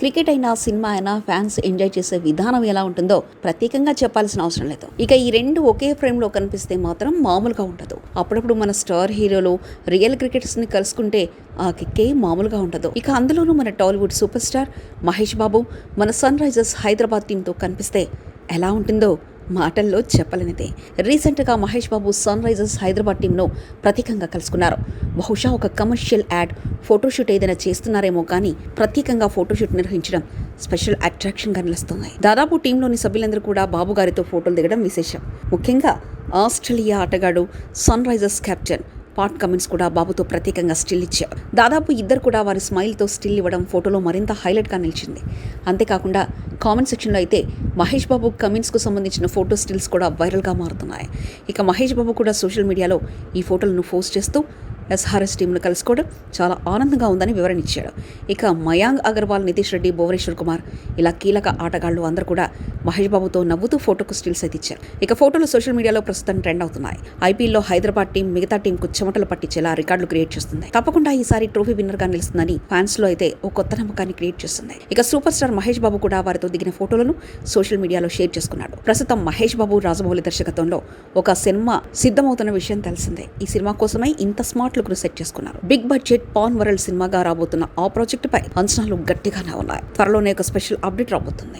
Cricket అయినా cinema అయినా fans enjoy చేసే విధానం ఎలా ఉంటుందో ప్రత్యేకంగా చెప్పాల్సిన అవసరం లేదు. ఇక ఈ రెండు ఒకే ఫ్రేమ్లో కనిపిస్తే మాత్రం మామూలుగా ఉండదు. అప్పుడప్పుడు మన స్టార్ హీరోలు రియల్ క్రికెటర్స్ని కలుసుకుంటే ఆ కిక్కే మామూలుగా ఉండదు. ఇక అందులోనూ మన టాలీవుడ్ సూపర్ స్టార్ మహేష్ బాబు మన సన్ రైజర్స్ హైదరాబాద్ టీంతో కనిపిస్తే ఎలా ఉంటుందో మాటల్లో చెప్పలేనిదే. రీసెంట్గా మహేష్ బాబు సన్ రైజర్స్ హైదరాబాద్ టీంను ప్రత్యేకంగా కలుసుకున్నారు. బహుశా ఒక కమర్షియల్ యాడ్ ఫోటోషూట్ ఏదైనా చేస్తున్నారేమో కానీ ప్రత్యేకంగా ఫోటోషూట్ నిర్వహించడం స్పెషల్ అట్రాక్షన్గా నిలుస్తుంది. దాదాపు టీంలోని సభ్యులందరూ కూడా బాబు గారితో ఫోటోలు దిగడం విశేషం. ముఖ్యంగా ఆస్ట్రేలియా ఆటగాడు Sunrisers captain Pat Cummins కూడా బాబుతో ప్రత్యేకంగా స్టిల్ ఇచ్చారు. దాదాపు ఇద్దరు కూడా వారి స్మైల్తో స్టిల్ ఇవ్వడం ఫోటోలో మరింత హైలైట్గా నిలిచింది. అంతేకాకుండా కామెంట్ సెక్షన్లో అయితే మహేష్ బాబు కమెంట్స్కు సంబంధించిన ఫోటో స్టిల్స్ కూడా వైరల్గా మారుతున్నాయి. ఇక మహేష్ బాబు కూడా సోషల్ మీడియాలో ఈ ఫోటోలను పోస్ట్ చేస్తూ ఎస్ఆర్ఎస్ టీంను కలుసుకోవడం చాలా ఆనందంగా ఉందని వివరణ ఇచ్చాడు ఇక మయాంగ్ అగర్వాల్ నితీష్ రెడ్డి భువనేశ్వర్ కుమార్ ఇలా కీలక ఆటగాళ్ళు అందరూ కూడా మహేష్ బాబుతో నవ్వుతూ ఫోటోకు స్టిల్స్ అయితే ఇచ్చారు. ఇక ఫోటోలు సోషల్ మీడియాలో ప్రస్తుతం ట్రెండ్ అవుతున్నాయి. ఐపీఎల్లో హైదరాబాద్ టీం మిగతా టీంకు చెమటలు పట్టించేలా రికార్డులు క్రియేట్ చేస్తుంది తప్పకుండా ఈసారి ట్రోఫీ విన్నర్గా నిలుస్తుందని ఫ్యాన్స్లో అయితే ఓ కొత్త నమ్మకాన్ని క్రియేట్ చేస్తుంది ఇక సూపర్ స్టార్ మహేష్ బాబు కూడా వారితో దిగిన ఫోటోలను సోషల్ మీడియాలో షేర్ చేసుకున్నాడు. ప్రస్తుతం మహేష్ బాబు రాజమౌళి దర్శకత్వంలో ఒక సినిమా సిద్ధమవుతున్న విషయం తెలిసిందే. ఈ సినిమా కోసమై ఇంత స్మార్ట్ ప్రేక్షకులకు సెట్ చేసుకున్నారు. బిగ్ బడ్జెట్ పాన్ వరల్డ్ సినిమాగా రాబోతున్న ఆ ప్రాజెక్టు పై అంచనాలు గట్టిగానే ఉన్నాయి. త్వరలోనే ఒక స్పెషల్ అప్డేట్ రాబోతుంది.